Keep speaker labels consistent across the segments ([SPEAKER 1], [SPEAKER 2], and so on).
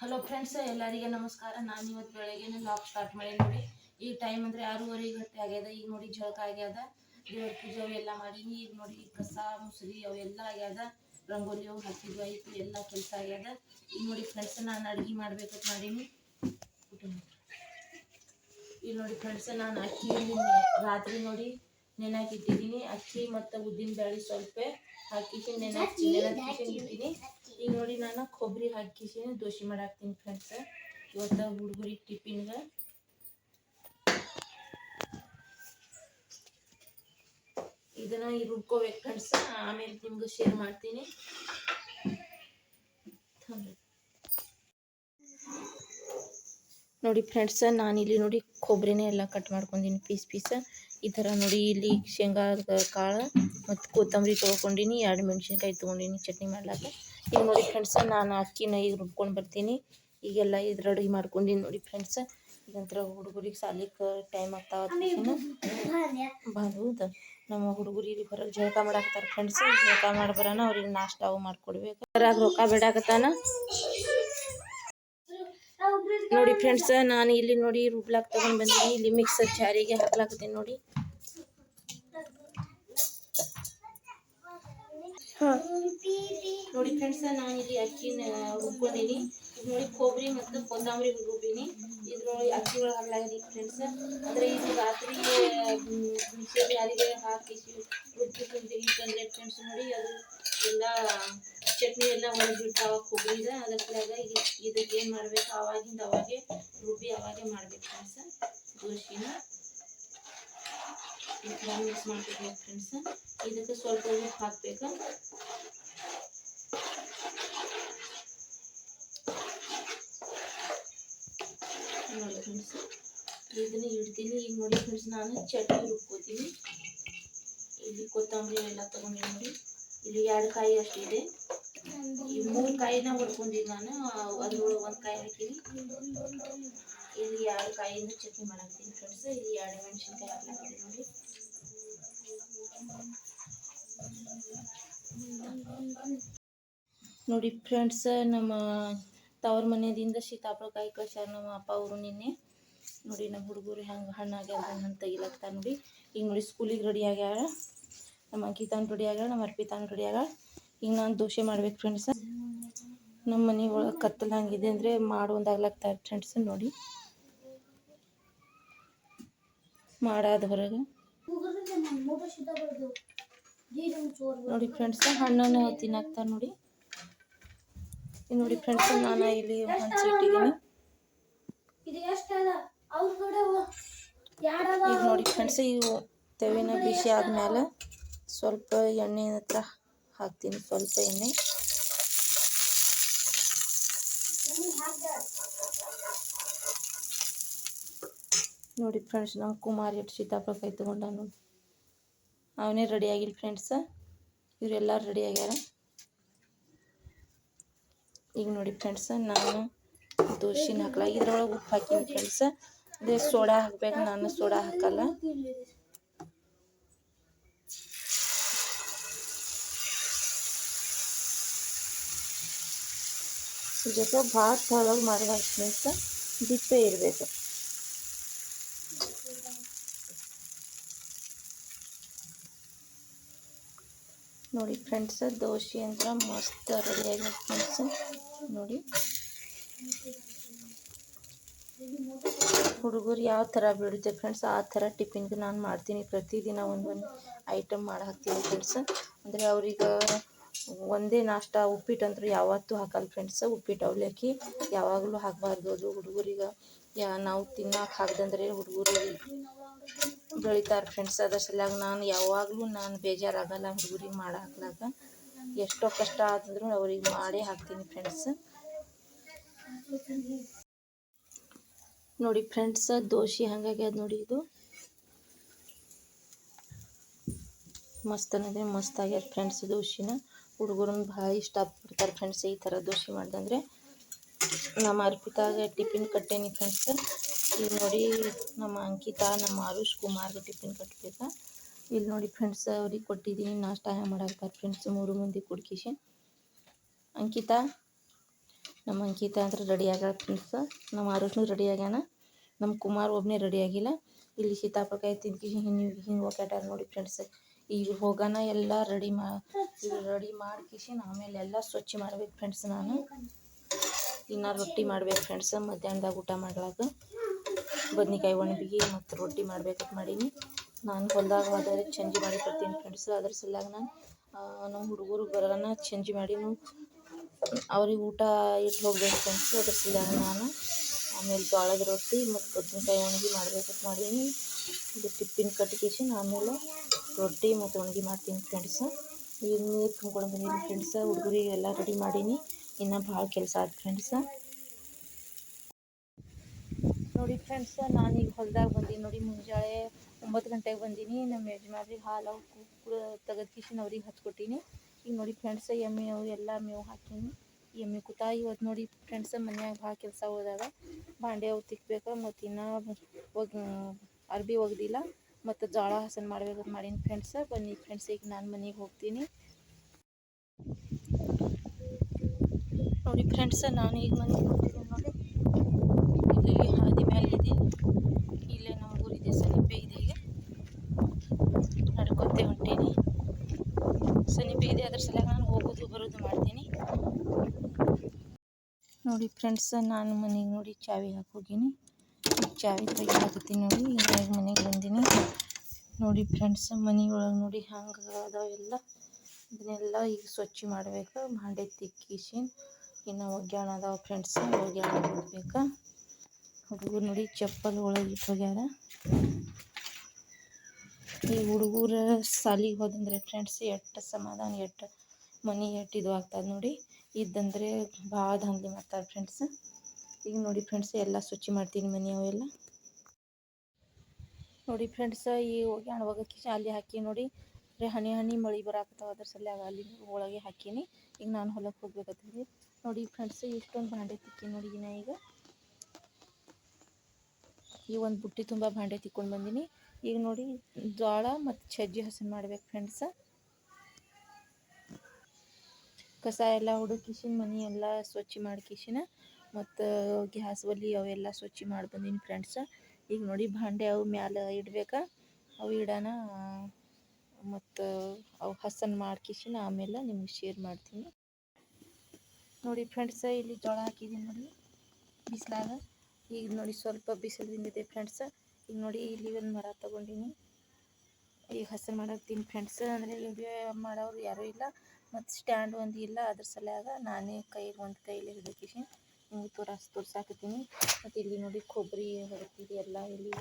[SPEAKER 1] Hello friends ಎಲ್ಲರಿಗೆ ನಮಸ್ಕಾರ. ನಾನು ಇವತ್ತು ಬೆಳಗ್ಗೆನೇ ಲಾಕ್ ಸ್ಟಾರ್ಟ್ ಮಾಡಿ ನೋಡಿ. ಈ ಟೈಮ್ ಅಂದರೆ ಆರೂವರೆ ಗಂಟೆ ಆಗ್ಯದ. ಈಗ ನೋಡಿ ಜಳಕ ಆಗ್ಯದ. ದೇವ್ರ ಪೂಜೆ ಅವೆಲ್ಲ ಮಾಡೀನಿ. ಈಗ ನೋಡಿ ಕಸ ಮುಸುರಿ ಅವೆಲ್ಲ ಆಗ್ಯದ. ರಂಗೋಲಿ ಅವು ಹಾಕಿದ್ವು ಆಯಿತು ಎಲ್ಲ ಕೆಲಸ ಆಗ್ಯದ. ಈಗ ನೋಡಿ ಫ್ರೆಂಡ್ಸ್ ನಾನು ಅಡುಗೆ ಮಾಡ್ಬೇಕಂತ ಮಾಡೀನಿ. ಈಗ ನೋಡಿ ಫ್ರೆಂಡ್ಸ್ ನಾನು ಅಕ್ಕಿ ರಾತ್ರಿ ನೋಡಿ ನೆನಾಕಿಟ್ಟಿದ್ದೀನಿ ಅಕ್ಕಿ ಮತ್ತು ಉದ್ದಿನ ಬೇಳೆ ಸ್ವಲ್ಪ ಹಾಕಿ ನೆನಾಕಿ ನೆನಾಕಿ ಇಟ್ಟಿದ್ದೀನಿ ಈಗ ನೋಡಿ ನಾನು ಕೊಬ್ಬರಿ ಹಾಕಿಸಿ ದೋಸೆ ಮಾಡಾಕ್ತೀನಿ ಫ್ರೆಂಡ್ಸ್ ಇವತ್ತು ಹುಡುಗರಿಗೆ ಟಿಫಿನ್ಗೆ ಇದನ್ನ ಈಗ ರುಬ್ಕೋಬೇಕು ಫ್ರೆಂಡ್ಸ್ ಆಮೇಲೆ ನಿಮ್ಗೆ ಶೇರ್ ಮಾಡ್ತೀನಿ. ನೋಡಿ ಫ್ರೆಂಡ್ಸ್ ನಾನು ಇಲ್ಲಿ ನೋಡಿ ಕೊಬ್ಬರಿನೇ ಎಲ್ಲ ಕಟ್ ಮಾಡ್ಕೊಂಡಿನಿ ಪೀಸ್ ಪೀಸ್ ಈ ಥರ ನೋಡಿ ಇಲ್ಲಿ ಶೇಂಗಾ ಕಾಳು ಮತ್ತು ಕೊತ್ತಂಬರಿ ತೊಗೊಂಡಿನಿ ಎರಡು ಮೆಣಸಿನ್ಕಾಯಿ ತೊಗೊಂಡಿನಿ, ಚಟ್ನಿ ಮಾಡ್ಲಾಕ. ಈಗ ನೋಡಿ ಫ್ರೆಂಡ್ಸ್ ನಾನು ಅಕ್ಕಿನ ಈಗ ರುಬ್ಕೊಂಡು ಬರ್ತೀನಿ. ಈಗೆಲ್ಲ ಇದು ರೆಡಿ ಮಾಡ್ಕೊಂಡಿನಿ ನೋಡಿ ಫ್ರೆಂಡ್ಸ್ ಈಗಂತರ ಹುಡುಗರಿಗೆ ಸಾಲಿಗೆ ಟೈಮ್ ಆಗ್ತಾವ ಬಂದ ನಮ್ಮ ಹುಡುಗರಿಗೆ ಹೊರಗೆ ಜಳಕ ಮಾಡಾಕತ್ತಾರ ಫ್ರೆಂಡ್ಸ್ ಜಳಕ ಮಾಡಿ ಬರೋಣ ಅವ್ರಿಗೆ ನಾಷ್ಟ ಅವು ಮಾಡ್ಕೊಡ್ಬೇಕು. ಹೊರಗೆ ರೊಕ್ಕ ಬೇಡಾಕತ್ತಾನ. ನೋಡಿ ಫ್ರೆಂಡ್ಸ್ ನಾನು ಇಲ್ಲಿ ನೋಡಿ ರುಬ್ಲಾಕ್ ತಗೊಂಡ್ ಬಂದೀನಿ. ಇಲ್ಲಿ ಮಿಕ್ಸರ್ ಜಾರಿಗೆ ಹಾಕ್ಲಾಕತ್ತೀನಿ ನೋಡಿ. ನೋಡಿ ಫ್ರೆಂಡ್ಸ್ ನಾನು ಇಲ್ಲಿ ಅಕ್ಕಿನ ರುಬ್ಕೊಂಡಿನಿ ಇದು ನೋಡಿ ಕೊಬ್ಬರಿ ಮತ್ತು ಕೊತ್ತಂಬರಿ ರುಬ್ಬಿನಿ ಇದು ನೋಡಿ ಅಕ್ಕಿ ಫ್ರೆಂಡ್ಸ್ ಅಂದರೆ ಇದು ರಾತ್ರಿ ಅಡಿಗೆ ಹಾಕಿ ಹಾಕಿ ತಿಂತೀನಿ ಅಂತಂದರೆ ಫ್ರೆಂಡ್ಸ್ ನೋಡಿ ಅದು ಎಲ್ಲ ಚಟ್ನಿ ಎಲ್ಲ ಹೊರಗೆ ಕೊಬ್ಬರಿ ಕೊಬ್ಬರಿದ ಅದಕ್ಕಾಗ ಇದಕ್ಕೆ ಏನು ಮಾಡಬೇಕು? ಅವಾಗಿಂದ ಅವಾಗೆ ರುಬ್ಬಿ ಅವಾಗೆ ಮಾಡ್ಬೇಕು ಫ್ರೆಂಡ್ಸ್ ದೋಸೆನ ಮಿಕ್ಸ್ ಮಾಡ್ಕೋಬೇಕು ಫ್ರೆಂಡ್ಸ್ ಇದಕ್ಕೆ ಸ್ವಲ್ಪ ಉಪ್ಪು ಹಾಕ್ಬೇಕು. ನೋಡಿ ಫ್ರೆಂಡ್ಸ್ ಇದನ್ನ ಇಡ್ತೀನಿ. ಈಗ ನೋಡಿ ಫ್ರೆಂಡ್ಸ್ ನಾನು ಚಟ್ನಿ ರುಬ್ಕೋತೀನಿ. ಇಲ್ಲಿ ಕೊತ್ತಂಬರಿ ಎಲ್ಲ ತಗೊಂಡು ನೋಡಿ. ಇಲ್ಲಿ ಎರಡು ಕಾಯಿ ಅಷ್ಟಿದೆ. ಈ ಮೂರು ಕಾಯಿನ ಹೊಡ್ಕೊಂಡಿದ್ದು ನಾನು. ಅದ್ರೊಳಗೆ ಒಂದು ಕಾಯಿ ಹಾಕೀನಿ. ಇಲ್ಲಿ ಎರಡು ಕಾಯಿಂದ ಚಟ್ನಿ ಮಾಡಾಕ್ತೀನಿ ಫ್ರೆಂಡ್ಸ್ ಇಲ್ಲಿ ಎರಡು ಮೆಣಸಿನ್ಕಾಯಿ ಹಾಕ್ಲಾಕ್ತೀನಿ ನೋಡಿ. ನೋಡಿ ಫ್ರೆಂಡ್ಸ್ ನಮ್ಮ ತವ್ರ ಮನೆಯಿಂದ ಸೀತಾಫಲಕಾಯಿ ಕಳ್ಸ್ಯಾರ ನಮ್ಮ ಅಪ್ಪ ಅವರು ನಿನ್ನೆ. ನೋಡಿ ನಮ್ಮ ಹುಡುಗರು ಹೆಂಗೆ ಹಣ್ಣಾಗ್ಯಾರ ಹಣ್ಣು ತೆಗಿಲತ್ತಾರ ನೋಡಿ ಈಗ ನೋಡಿ ಸ್ಕೂಲಿಗೆ ರೆಡಿ ಆಗ್ಯಾರ. ನಮ್ಮ ಅಂಕಿತಾನು ರೆಡಿ ಆಗ್ಯಾಳ, ನಮ್ಮ ಅರ್ಪಿತಾನು ರೆಡಿ ಆಗ್ಯಾಳ. ಈಗ ನಾನು ದೋಸೆ ಮಾಡ್ಬೇಕು ಫ್ರೆಂಡ್ಸ್ ನಮ್ಮ ಮನೆ ಒಳಗೆ ಕತ್ತಲು ಹಂಗಿದೆ ಅಂದರೆ ಮಾಡೋದಾಗ್ಲಾಗ್ತಾ ಫ್ರೆಂಡ್ಸ್ ನೋಡಿ. ಮಾಡಾದ ಹೊರಗೆ. ನೋಡಿ ಫ್ರೆಂಡ್ಸ್ ಹಣ್ಣನ್ನು ತಿನ್ನಾಕ್ತಾರೆ ನೋಡಿ. ನೋಡಿ ಫ್ರೆಂಡ್ಸ್ ನಾನು ಇಲ್ಲಿ ಹಂಚಿ ಇಟ್ಟಿದ್ದೀನಿ ಈಗ ನೋಡಿ ಫ್ರೆಂಡ್ಸ್ ಇವು ತೆವಿನ ಬಿಸಿ ಆದ್ಮೇಲೆ ಸ್ವಲ್ಪ ಎಣ್ಣೆ ಹತ್ರ ಹಾಕ್ತೀನಿ, ಸ್ವಲ್ಪ ಎಣ್ಣೆ. ನೋಡಿ ಫ್ರೆಂಡ್ಸ್ ನಮ್ಮ ಕುಮಾರ್ ಎಷ್ಟು ಕೈ ತೊಗೊಂಡೆ ನೋಡಿ ಅವನೇ ರೆಡಿ ಆಗಿಲ್ಲ ಫ್ರೆಂಡ್ಸ್ ಇವರೆಲ್ಲರೂ ರೆಡಿ ಆಗ್ಯಾರ. ಈಗ ನೋಡಿ ಫ್ರೆಂಡ್ಸ್ ನಾನು ದೋಷಿನ ಹಾಕಲ್ಲ ಇದ್ರೊಳಗೆ ಉಪ್ಪು ಹಾಕಿನಿ ಫ್ರೆಂಡ್ಸ್ ಅದೇ ಸೋಡಾ ಹಾಕ್ಬೇಕು, ನಾನು ಸೋಡಾ ಹಾಕಲ್ಲ. ಜೊತೆ ಭಾಳ ತಳಗೆ ಮಾಡಬೇಕು ಫ್ರೆಂಡ್ಸ್ ದಿಪ್ಪೆ ಇರಬೇಕು. ನೋಡಿ ಫ್ರೆಂಡ್ಸ್, ದೋಸೆ ಅಂತ ಮಸ್ತ್ ರೆಡಿ ಆಗಿದೆ ಫ್ರೆಂಡ್ಸ್. ನೋಡಿ. ಹುಡುಗರು ಯಾವ ಥರ ಬಿಡುತ್ತೆ ಫ್ರೆಂಡ್ಸ್, ಆ ಥರ ಟಿಫಿನ್ಗೆ ನಾನು ಮಾಡ್ತೀನಿ. ಪ್ರತಿದಿನ ಒಂದೊಂದು ಐಟಮ್ ಮಾಡಿ ಹಾಕ್ತೀನಿ ಫ್ರೆಂಡ್ಸ್. ಅಂದರೆ ಅವ್ರಿಗೆ ಒಂದೇ ನಾಷ್ಟ, ಉಪ್ಪಿಟ್ಟು ಅಂದ್ರೆ ಯಾವತ್ತೂ ಹಾಕಲ್ಲ ಫ್ರೆಂಡ್ಸ್. ಉಪ್ಪಿಟ್ಟು ಅವಲಕ್ಕಿ ಯಾವಾಗಲೂ ಹಾಕಬಾರ್ದು. ಅದು ಹುಡುಗರಿಗೆ ಯಾ ನಾವು ತಿನ್ನಕ್ಕೆ ಹಾಕ್ದಂದ್ರೆ ಹುಡುಗರು ಬೆಳಿತಾರೆ ಫ್ರೆಂಡ್ಸ್ ಅದ್ರ ಸಲುವಾಗ ನಾನು ಯಾವಾಗಲೂ ನಾನು ಬೇಜಾರಾಗಲ್ಲ ಹುಡುಗರಿಗೆ ಮಾಡಿ ಹಾಕ್ಲಾಗ ಎಷ್ಟೋ ಕಷ್ಟ ಆತಂದ್ರೂ ಅವ್ರಿಗೆ ಮಾಡೇ ಹಾಕ್ತೀನಿ ಫ್ರೆಂಡ್ಸ್ ನೋಡಿ ಫ್ರೆಂಡ್ಸ್ ದೋಸೆ ಹಂಗಾಗ್ಯದ ನೋಡಿ ಇದು. ಮಸ್ತ್ ಅನ್ನೋದ್ರೆ ಮಸ್ತ್ ಆಗ್ಯದ ಫ್ರೆಂಡ್ಸ್ ದೋಸೆನ ಹುಡುಗರನ್ನ ಭಾಳ ಇಷ್ಟಪಡ್ತಾರೆ ಫ್ರೆಂಡ್ಸ್ ಈ ಥರ ದೋಸೆ ಮಾಡ್ದಂದ್ರೆ. ನಮ್ಮ ಅರ್ಪಿತಾಗ ಟಿಫಿನ್ ಕಟ್ಟೇನಿ ಫ್ರೆಂಡ್ಸ್. ಇಲ್ಲಿ ನೋಡಿ ನಮ್ಮ ಅಂಕಿತಾ, ನಮ್ಮ ಆರುಷ್ ಕುಮಾರ್ಗೆ ಟಿಫಿನ್ ಕಟ್ಟಬೇಕಾ ಇಲ್ಲಿ ನೋಡಿ ಫ್ರೆಂಡ್ಸ್, ಅವ್ರಿಗೆ ಕೊಟ್ಟಿದ್ದೀನಿ ನಾಷ್ಟ ಮಾಡಾಕ್ತಾರೆ ಫ್ರೆಂಡ್ಸ್. ಮೂರು ಮಂದಿ ಕುಡ್ಕಿಸಿ ಅಂಕಿತಾ, ನಮ್ಮ ಅಂಕಿತಾ ಅಂದ್ರೆ ರೆಡಿ ಆಗ್ಯಾಳ ಫ್ರೆಂಡ್ಸ್. ನಮ್ಮ ಆರುಷ್ನು ರೆಡಿ ಆಗ್ಯಾನ. ನಮ್ಮ ಕುಮಾರ್ ಒಬ್ಬನೇ ರೆಡಿ ಆಗಿಲ್ಲ. ಇಲ್ಲಿ ಸೀತಾಪಕಾಯಿ ತಿಂದು ಹಿಂಗೆ ಹಿಂಗೆ ಹೋಗ್ಯಾಟಾರ ನೋಡಿ ಫ್ರೆಂಡ್ಸ್. ಈಗ ಹೋಗೋಣ ಎಲ್ಲ ರೆಡಿ ಮಾ ರೆಡಿ ಮಾಡ್ಕಿಸಿ ಆಮೇಲೆ ಎಲ್ಲ ಸ್ವಚ್ಛ ಮಾಡ್ಬೇಕು ಫ್ರೆಂಡ್ಸ್ ನಾನು. ಇನ್ನು ರೊಟ್ಟಿ ಮಾಡ್ಬೇಕು ಫ್ರೆಂಡ್ಸ್ ಮಧ್ಯಾಹ್ನದಾಗ ಊಟ ಮಾಡ್ಲಾಕ ಬದ್ನಿಕಾಯಿ ಒಣಬಿಗಿ ಮತ್ತು ರೊಟ್ಟಿ ಮಾಡ್ಬೇಕು ಮಾಡೀನಿ. ನಾನು ಹೊಲ್ದಾಗ ಹೋದರೆ ಚಂಜಿ ಮಾಡಿ ಬರ್ತೀನಿ ಫ್ರೆಂಡ್ಸ್ ಅದ್ರ ಸಲುವಾಗಿ ನಾನು ನಮ್ಮ ಹುಡುಗರು ಬರೋಣ ಚಂಜಿ ಮಾಡಿನು ಅವ್ರಿಗೆ ಊಟ ಇಟ್ಟು ಹೋಗ್ಬೇಕು ಫ್ರೆಂಡ್ಸ್ ಅದ್ರ ಸಲುವಾಗಿ ನಾನು ಆಮೇಲೆ ಜೋಳದ ರೊಟ್ಟಿ ಮತ್ತು ಬದ್ನಿಕಾಯಿ ಒಣಗಿ ಮಾಡ್ಬೇಕಂತ ಮಾಡೀನಿ. ಇದು ಟಿಪ್ಪಿನ ಕಟ್ಕೇಶನ್ ಆಮೇಲೆ ರೊಟ್ಟಿ ಮತ್ತು ಒಣಗಿ ಮಾಡ್ತೀನಿ ಫ್ರೆಂಡ್ಸ್ ಈಗ ನೀರು ತುಂಬ್ಕೊಂಡು ಬಂದೀನಿ ಫ್ರೆಂಡ್ಸ್ ಹುಡುಗರಿಗೆಲ್ಲ ರೆಡಿ ಮಾಡೀನಿ. ಇನ್ನು ಭಾಳ ಕೆಲಸ ಆದ ಫ್ರೆಂಡ್ಸ ನೋಡಿ ಫ್ರೆಂಡ್ಸ್ ನಾನೀಗ ಹೊಲ್ದಾಗ ಬಂದೀನಿ. ನೋಡಿ ಮುಂಜಾಳೆ ಒಂಬತ್ತು ಗಂಟೆಗೆ ಬಂದೀನಿ. ನಮ್ಮ ಯಜಮಾನ್ರಿಗೆ ಹಾಲು ಕೂಡ ತೆಗೆದು ಕಿಶನ್ ಅವ್ರಿಗೆ ಹಚ್ಕೊಟ್ಟೀನಿ. ಈಗ ನೋಡಿ ಫ್ರೆಂಡ್ಸ್ ಎಮ್ಮೆ ಅವು ಎಲ್ಲ ಮೇವು ಹಾಕೀನಿ. ಎಮ್ಮೆ ಕೂತ ಇವತ್ತು ನೋಡಿ ಫ್ರೆಂಡ್ಸ್ ಮನ್ಯಾಗ ಭಾಳ ಕೆಲಸ ಹೋದಾಗ ಬಾಂಡೆ ಅವು ತಿಕ್ಬೇಕು ಮತ್ತು ಇನ್ನೂ ಒಗ್ ಅರ್ಬಿ ಒಗ್ದಿಲ್ಲ. ಮತ್ತು ಜೋಳ ಹಸನ್ ಮಾಡ್ಬೇಕು ಮಾಡೀನಿ ಫ್ರೆಂಡ್ಸ್ ಬನ್ನಿ ಫ್ರೆಂಡ್ಸ್ ಈಗ ನಾನು ಮನೆಗೆ ಹೋಗ್ತೀನಿ. ನೋಡಿ ಫ್ರೆಂಡ್ಸ್, ನಾನು ಈಗ ಹೋಗ್ತಿದ್ದೀನಿ ನೋಡಿ. ಇಲ್ಲಿ ಹಾದಿ ಮೇಲೆ ಇದೆ. ಇಲ್ಲೇ ನಮ್ಮ ಊರಿದೆ, ಸನಿಪೆ ಇದೆ ಈಗ. ನಡ್ಕೊತೆ ಹೊಂಟೀನಿ. ಸನಿಪೆ ಇದೆ, ಅದ್ರ ಸಲುವಾಗಿ ನಾನು ಹೋಗೋದು ಬರೋದು ಮಾಡ್ತೀನಿ. ನೋಡಿ ಫ್ರೆಂಡ್ಸ್, ನಾನು ಮನೆಗೆ ನೋಡಿ ಚಾವಿ ಹಾಕೋಗೀನಿ ಚಾವಿ ಹಾಕ್ತೀನಿ ನೋಡಿ ಈಗ ಮನೆಗೆ ಬಂದೀನಿ. ನೋಡಿ ಫ್ರೆಂಡ್ಸ್, ಮನೆಯೊಳಗೆ ನೋಡಿ ಹಂಗೆ ಅದಾವೆಲ್ಲ ಇದನ್ನೆಲ್ಲ ಈಗ ಸ್ವಚ್ಛ ಮಾಡಬೇಕು. ಮಾಡಿ ತಿಕ್ಕಿಸಿ, ಇನ್ನು ಒಗ್ಯಾಣ ಅದಾವ ಫ್ರೆಂಡ್ಸ್ ಒಗ್ಯಾಣ ಹೋಗ್ಬೇಕು ಹುಡುಗರು ನೋಡಿ ಚಪ್ಪಲ್ ಒಳಗೆ ಇಟ್ಟೋಗ್ಯಾರ ಈ ಹುಡುಗರ ಸಾಲಿಗೆ ಹೋದಂದ್ರೆ ಫ್ರೆಂಡ್ಸ್ ಎಟ್ಟು ಸಮಾಧಾನ, ಎಟ್ಟು ಮನೆ, ಎಟ್ಟು ಇದು ಆಗ್ತದೆ ನೋಡಿ. ಇದ್ದಂದ್ರೆ ಭಾಳ ದಂಧೆ ಮಾಡ್ತಾರೆ ಫ್ರೆಂಡ್ಸ್ ಈಗ ನೋಡಿ ಫ್ರೆಂಡ್ಸ್ ಎಲ್ಲ ಸ್ವಚ್ಛ ಮಾಡ್ತೀನಿ ಮನೆ ಅವೆಲ್ಲ ನೋಡಿ ಫ್ರೆಂಡ್ಸ್ ಈ ಒಗ್ಯಾಣ ಒಗಕ್ಕೆ ಶಾಲಿ ಹಾಕಿ ನೋಡಿ. ಹನಿ ಹನಿ ಮಳೆ ಬರಾಕತ್ತಾವ ಅದ್ರ ಸಲ್ಯಾಗ ಅಲ್ಲಿ ಒಳಗೆ ಹಾಕೀನಿ. ಈಗ ನಾನು ಹೊಲಕ್ಕೆ ಹೋಗ್ಬೇಕತ್ತೀನಿ ನೋಡಿ ಫ್ರೆಂಡ್ಸ್ ಇಷ್ಟೊಂದು ಭಾಂಡೆ ತಿಕ್ಕಿ ನೋಡಿ ನಾ ಈಗ. ಈ ಒಂದು ಬುಟ್ಟಿ ತುಂಬ ಭಾಂಡೆ ತಿಕ್ಕೊಂಡು ಬಂದೀನಿ. ಈಗ ನೋಡಿ ಜೋಳ ಮತ್ತು ಸಜ್ಜಿ ಹಸನ್ ಮಾಡ್ಬೇಕು ಫ್ರೆಂಡ್ಸ ಕಸ ಎಲ್ಲ ಹುಡುಕಿಸಿನ, ಮನೆ ಎಲ್ಲ ಸ್ವಚ್ಛ ಮಾಡ್ಕಿಸಿನ. ಮತ್ತು ಗ್ಯಾಸ್ ಒಲಿ ಅವೆಲ್ಲ ಸ್ವಚ್ಛ ಮಾಡಿ ಬಂದೀನಿ ಫ್ರೆಂಡ್ಸ ಈಗ ನೋಡಿ ಭಾಂಡೆ ಅವು ಮ್ಯಾಲೆ ಇಡ್ಬೇಕಾ? ಅವು ಇಡೋಣ ಮತ್ತು ಅವು ಹಸನ್ ಮಾಡ್ಕಿಸಿನ ಆಮೇಲೆ ನಿಮ್ಗೆ ಶೇರ್ ಮಾಡ್ತೀನಿ. ನೋಡಿ ಫ್ರೆಂಡ್ಸ ಇಲ್ಲಿ ಜೋಳ ಹಾಕಿದ್ದೀನಿ ನೋಡಿ, ಬಿಸಿಲಾಗ. ಈಗ ನೋಡಿ ಸ್ವಲ್ಪ ಬಿಸಿಲು ಬಿಂದಿದೆ ಫ್ರೆಂಡ್ಸ ಈಗ ನೋಡಿ ಇಲ್ಲಿ ಒಂದು ಮರ ತೊಗೊಂಡಿನಿ. ಈಗ ಹಸನ್ ಮಾಡಾಕ್ತೀನಿ ಫ್ರೆಂಡ್ಸ್ ಅಂದರೆ ವಿಡಿಯೋ ಮಾಡೋರು ಯಾರೂ ಇಲ್ಲ, ಮತ್ತು ಸ್ಟ್ಯಾಂಡ್ ಒಂದು ಇಲ್ಲ, ಅದ್ರ ಸಲುವಾಗ ನಾನೇ ಕೈಗೆ ಒಂದು ಕೈಲಿ ಹಿಡಿದೀನಿ ನಿಮಗೆ ತೋರಿಸ್, ತೋರ್ಸಾಕತ್ತೀನಿ. ಮತ್ತು ಇಲ್ಲಿ ನೋಡಿ ಕೊಬ್ಬರಿ ಹೊರತಿದೆ ಎಲ್ಲ ಇಲ್ಲಿ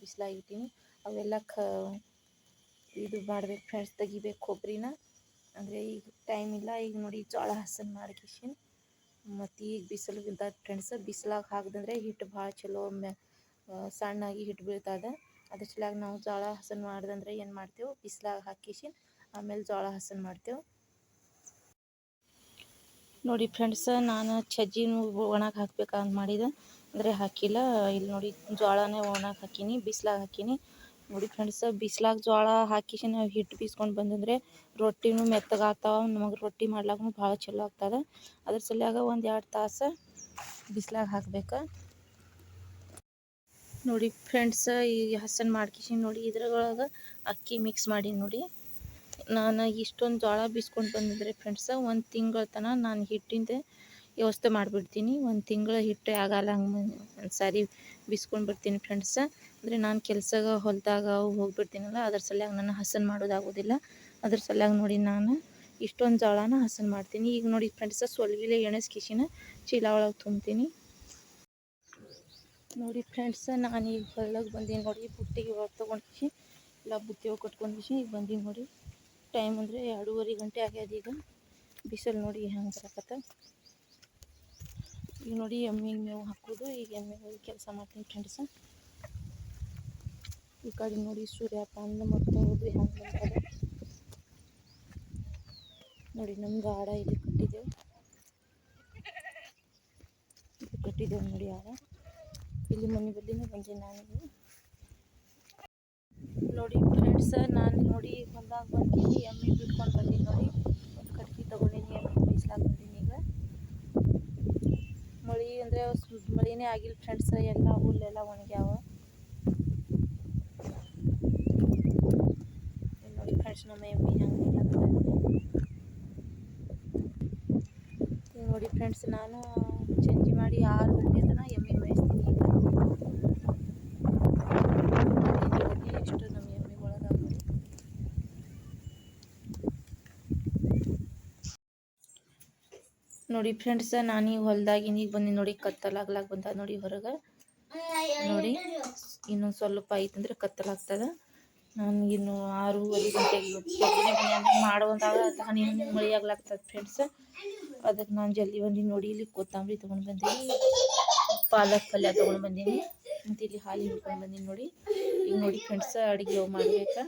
[SPEAKER 1] ಬಿಸಿಲಾಗಿಟ್ಟೀನಿ ಅವೆಲ್ಲ ಕ ಇದು ಮಾಡ್ಬೇಕು ಫ್ರೆಂಡ್ಸ್, ತೆಗಿಬೇಕು ಕೊಬ್ಬರಿನ. ಅಂದರೆ ಈಗ ಟೈಮ್ ಇಲ್ಲ. ಈಗ ನೋಡಿ ಜೋಳ ಹಸನ್ ಮಾಡ್ಕಿಶಿನ್. ಮತ್ತು ಈಗ ಬಿಸಿಲು ಬಿದ್ದದ ಫ್ರೆಂಡ್ಸ್ ಬಿಸಿಲಾಗ ಹಾಕ್ದಂದ್ರೆ ಹಿಟ್ಟು ಭಾಳ ಚಲೋ ಮ್ಯಾ ಸಣ್ಣಾಗಿ ಹಿಟ್ಟು ಬೀಳ್ತದೆ. ಅದ್ರ ಸಲುವಾಗಿ ನಾವು ಜೋಳ ಹಸನ್ ಮಾಡ್ದಂದ್ರೆ ಏನು ಮಾಡ್ತೇವೆ? ಬಿಸಿಲಾಗ ಹಾಕಿಸಿ ಆಮೇಲೆ ಜೋಳ ಹಸನ್ ಮಾಡ್ತೇವೆ. ನೋಡಿ ಫ್ರೆಂಡ್ಸ್ ನಾನು ಸಜ್ಜಿನೂ ಒಣಗಿ ಹಾಕ್ಬೇಕಂತ ಮಾಡಿದೆ. ಅಂದರೆ ಹಾಕಿಲ್ಲ. ಇಲ್ಲಿ ನೋಡಿ ಜೋಳನೇ ಒಣಗಿ ಹಾಕಿನಿ, ಬಿಸಿಲಾಗ ಹಾಕೀನಿ. ನೋಡಿ ಫ್ರೆಂಡ್ಸ್ ಬಿಸಿಲಾಗ ಜೋಳ ಹಾಕಿಸಿ ನಾವು ಹಿಟ್ಟು ಬೀಸ್ಕೊಂಡು ಬಂದಂದ್ರೆ ರೊಟ್ಟಿನೂ ಮೆತ್ತಗಾಗ್ತಾವ, ನಮಗೆ ರೊಟ್ಟಿ ಮಾಡ್ಲಾಗೂ ಭಾಳ ಚಲೋ ಆಗ್ತದೆ. ಅದ್ರ ಸಲುವಾಗ ಒಂದು ಎರಡು ತಾಸು ಬಿಸಿಲಾಗ ಹಾಕ್ಬೇಕು. ನೋಡಿ ಫ್ರೆಂಡ್ಸ್, ಈ ಹಸನ್ ಮಾಡ್ಕಿಸಿ ನೋಡಿ, ಇದ್ರೊಳಗೆ ಅಕ್ಕಿ ಮಿಕ್ಸ್ ಮಾಡಿ ನೋಡಿ. ನಾನು ಇಷ್ಟೊಂದು ಜೋಳ ಬೀಸ್ಕೊಂಡು ಬಂದಿದ್ರೆ ಫ್ರೆಂಡ್ಸ್, ಒಂದು ತಿಂಗಳ ತನಕ ನಾನು ಹಿಟ್ಟಿಂದ ವ್ಯವಸ್ಥೆ ಮಾಡಿಬಿಡ್ತೀನಿ. ಒಂದು ತಿಂಗಳ ಹಿಟ್ಟು ಆಗಲ್ಲ, ಹಂಗೆ ಒಂದು ಸಾರಿ ಬಿಸ್ಕೊಂಡು ಬಿಡ್ತೀನಿ ಫ್ರೆಂಡ್ಸ ಅಂದರೆ ನಾನು ಕೆಲಸ ಹೊಲದಾಗ ಹೋಗ್ಬಿಡ್ತೀನಲ್ಲ, ಅದ್ರ ಸಲುವಾಗಿ ನಾನು ಹಸನ್ ಮಾಡೋದಾಗೋದಿಲ್ಲ. ಅದ್ರ ಸಲುವಾಗಿ ನೋಡಿ ನಾನು ಇಷ್ಟೊಂದು ಜೋಳನ ಹಸನ್ ಮಾಡ್ತೀನಿ. ಈಗ ನೋಡಿ ಫ್ರೆಂಡ್ಸ ಸೊಲ್ವಿಲೆ ಎಣಸ್ಕಿಸಿನ ಚೀಲ ಒಳಗೆ ತುಂಬ್ತೀನಿ. ನೋಡಿ ಫ್ರೆಂಡ್ಸ್ ನಾನು ಈಗ ಹೊಲಕ್ಕೆ ಬಂದೀನಿ ನೋಡಿ, ಬುಟ್ಟಿಗೆ ಹೊರ ತೊಗೊಂಡು ಎಲ್ಲ ಬುತ್ತಿ ಹೋಗಿ ಈಗ ಬಂದೀನಿ ನೋಡಿ. ಟೈಮ್ ಅಂದರೆ ಎರಡೂವರೆ ಗಂಟೆ ಆಗ್ಯದ ಈಗ. ಬಿಸಿಲು ನೋಡಿ ಹೆಂಗೆ ಬರಕತ್ತ. ಈಗ ನೋಡಿ ಎಮ್ಮಿಗೆ ಮೇವು ಹಾಕೋದು ಈಗ ಎಮ್ಮೆ ಹೋಗಿ ಕೆಲಸ ಮಾಡ್ತೀನಿ ಫ್ರೆಂಡ್ಸ ಈ ಕಡೆ ನೋಡಿ ಸೂರ್ಯಪಾನ ಮತ್ತು ಹೆಂಗೆ ಬರ್ತದೆ ನೋಡಿ ನಮ್ಮ ಗಾಡ ಇಲ್ಲಿ ಕಟ್ಟಿದ್ದೆವು. ಇಲ್ಲಿ ಕಟ್ಟಿದ್ದೆವು ನೋಡಿ ಆಡ ಇಲ್ಲಿ ಮನೆ ಬಲ್ಲಿನೇ ಬಂದೆ ನಾನು. ನೋಡಿ ಫ್ರೆಂಡ್ಸ್ ನಾನು ನೋಡಿ ಹೊಲ್ದಾಗ ಬಂದೀನಿ ಎಮ್ಮೆ ಬಿಟ್ಕೊಂಡು ಬಂದೀನಿ ನೋಡಿ ಒಂದು ಕಟ್ಗೆ ತೊಗೊಂಡೀನಿ ಎಮ್ಮೆ ಬೀಸ್ಲಾಕ ಬಂದೀನಿ ಈಗ ಅಂದರೆ ಮಳಿನೇ ಆಗಿಲ್ಲ ಫ್ರೆಂಡ್ಸ್ ಎಲ್ಲ ಹುಲ್ಲೆಲ್ಲ ಒಣಗ್ಯಾವ ಇಲ್ಲಿ ನೋಡಿ ಫ್ರೆಂಡ್ಸ್ ನಮ್ಮ ಎಮ್ಮಿ ಹೆಂಗೆ ಈಗ ನೋಡಿ ಫ್ರೆಂಡ್ಸ್ ನಾನು ಚೇಂಜ್ ಮಾಡಿ ಆರು ಗಂಟೆ ತನಕ ಎಮ್ಮೆ ಮೇಯಿಸ್ತೀನಿ ಈಗ ಇಲ್ಲಿ ನೋಡಿ ಎಷ್ಟು ನಮ್ಮ ಎಮ್ಮೆಗಳದಾವ ನೋಡಿ ನೋಡಿ ಫ್ರೆಂಡ್ಸ್, ನಾನು ಈಗ ಹೊಲ್ದಾಗ ಈಗ ಬಂದಿ ನೋಡಿ ಕತ್ತಲಾಗ್ಲಾಗ ಬಂದ ನೋಡಿ ಹೊರಗೆ. ನೋಡಿ, ಇನ್ನೊಂದು ಸ್ವಲ್ಪ ಐತಂದ್ರೆ ಕತ್ತಲಾಗ್ತದ ನಾನು ಇನ್ನು ಆರೂವರೆ ಗಂಟೆಗೆ ಹನಿ ಹನಿ ಮಳೆ ಆಗ್ಲಾಗ್ತದೆ ಫ್ರೆಂಡ್ಸ್. ಅದಕ್ಕೆ ನಾನು ಜಲ್ದಿ ಬಂದಿ ನೋಡಿ, ಇಲ್ಲಿ ಕೊತ್ತಂಬರಿ ತೊಗೊಂಡು ಬಂದೀನಿ. ಪಾಲಕ್ ಪಲ್ಯ ತೊಗೊಂಡು ಬಂದೀನಿ. ಮತ್ತು ಇಲ್ಲಿ ಹಾಲು ಹಿಡ್ಕೊಂಡು ಬಂದೀನಿ ನೋಡಿ. ಈಗ ನೋಡಿ ಫ್ರೆಂಡ್ಸ್, ಅಡುಗೆ ಮಾಡ್ಬೇಕು.